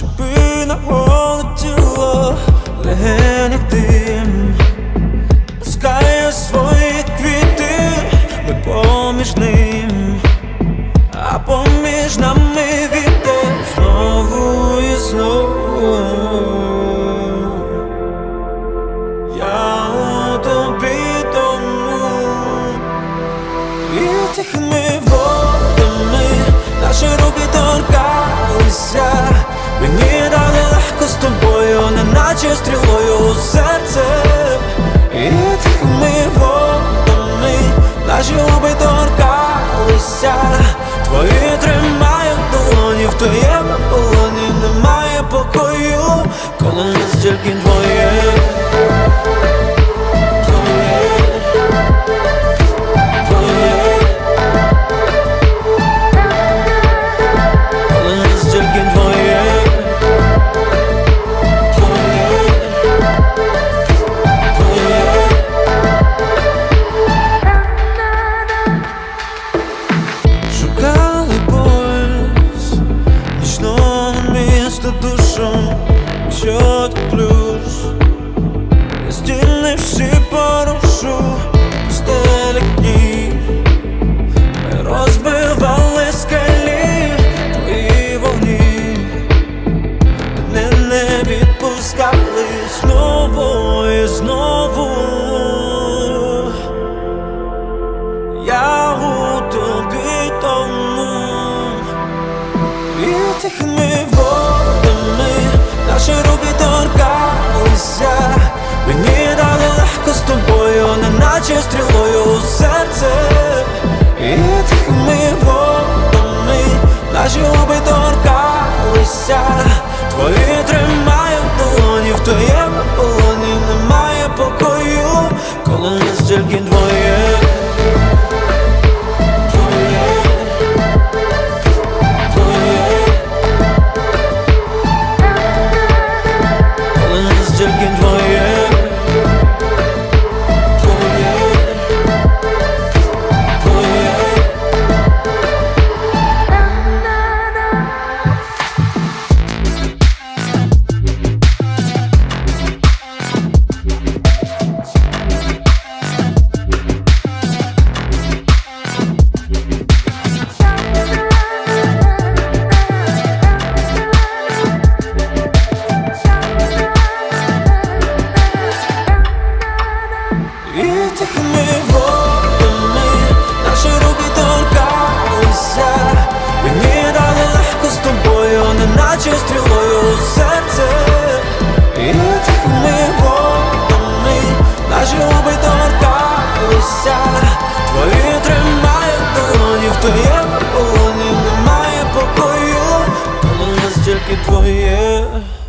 шипи голе тіло, дим, пускає свої квіти, ми поміж ним, а поміж нами вітер знову і знову. Я у тобі тому і тихими водами наші руки торкалися Мені дали легко з тобою, неначе стрілою у серце. І тихими водами наші губи торкалися Твої не відпускали знову і знову. Я у тобі тому. І тихими водами Наші руки торкалися. Мені дали легко з тобою, неначе стрілою у серце. І тихими водами Наші губи торкалися. Твої тримаю que toi, yeah.